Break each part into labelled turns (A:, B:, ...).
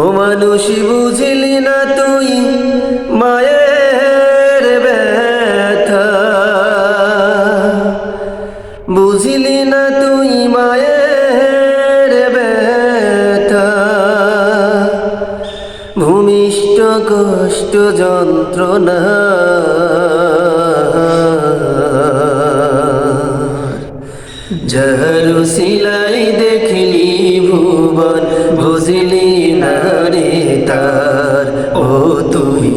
A: ও মানুষ, বুঝলি না তুই মায়ের ব্যথা? বুঝলি না তুই মায়ের ব্যথা? ভূমিষ্ঠ কষ্ট যন্ত্রণা। যাহারু দেখলি ভুবন বুঝলি না রে তার। ও তুই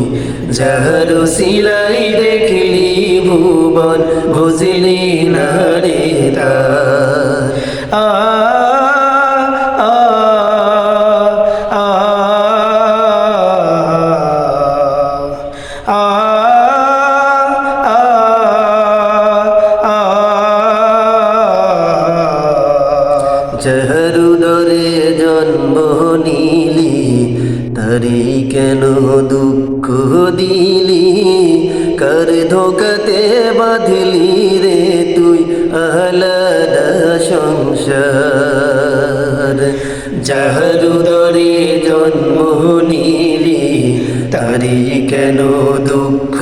A: যার সিলাই দেখলি ভুবন, বুঝলি না রে তার। তারি কেন দুঃখ দিলি? কর ধোকাতে বাঁধলি রে তুই? আলাদা সংসার। যাহরুদরে জন্ম নিলি তারি কেন দুঃখ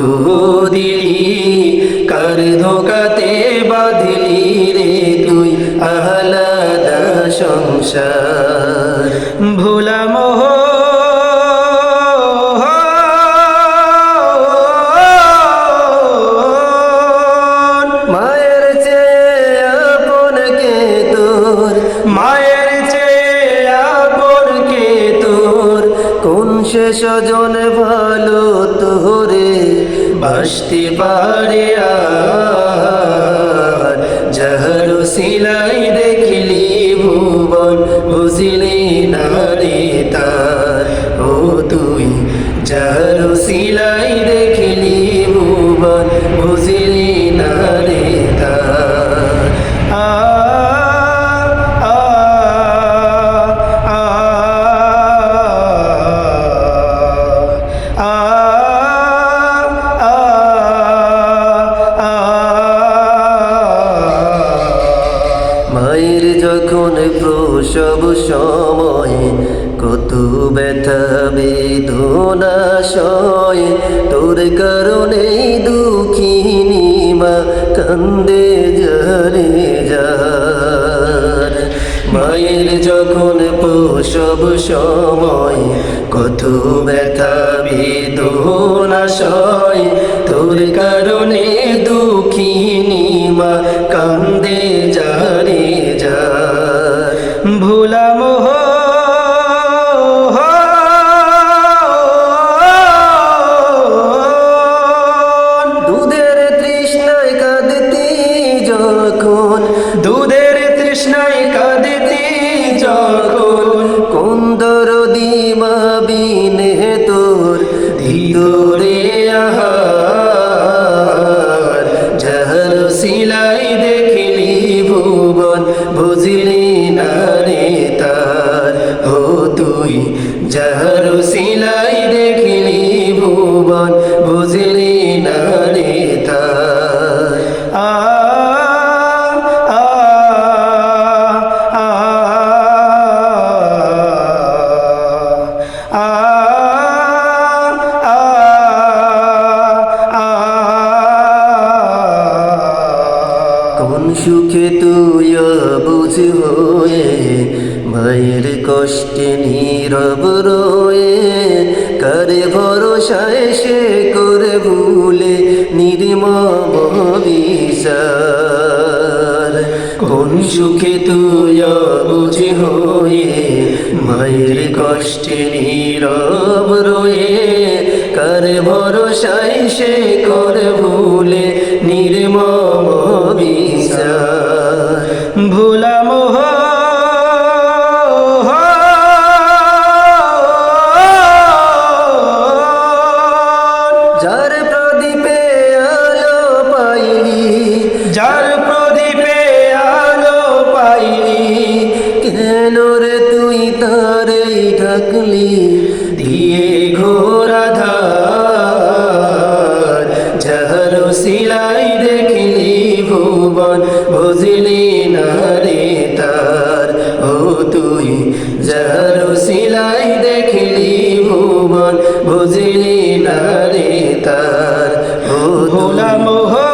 A: দিলি? কার ধোকাতে বাঁধলি রে তুই? আহলাদা সংসার। ভোলা কোন সে সজন ভালো তোরে বাসতে পারে আর। সিলাই দেখলি ভুবন, বুঝলি না তার। ও তুই, যাহার সিলাই দেখলি প্রসব সময় কত ব্যথা বেদনা সয়। তোর কারণে দুঃখিনী মা কান্দে যারে যার মায়ের যখন প্রসব সময় কত ব্যথা বেদনা সয়, তোর কারণে দুঃখিনী মা কান্দে দেখলি ভুবন, বুঝিলি না রে তার। ও তুই যাহার সিলাই দেখিলি ভুবন, বুঝলি না রে সুখে তুই বুঝ হয়ে, ভাইয়ের কষ্টে নীরব রয়ে। করে ভরসায় সে করে ভুলে, নির্মম বিচার কোন সুখে তুই বুঝি হয়ে, মায়ের কষ্টে নীরব রয়ে, কর ভরসায় সে কর ভুলে নির্মম বিচার ভোলা দিয়ে ঘোরা ধার। যাহার সিলাই দেখলি ভুবন, বুঝলি না রে তার। ও তুই যাহার সিলাই দেখিলি ভুবন, বুঝলি না রে তার। ও তোলা মোহন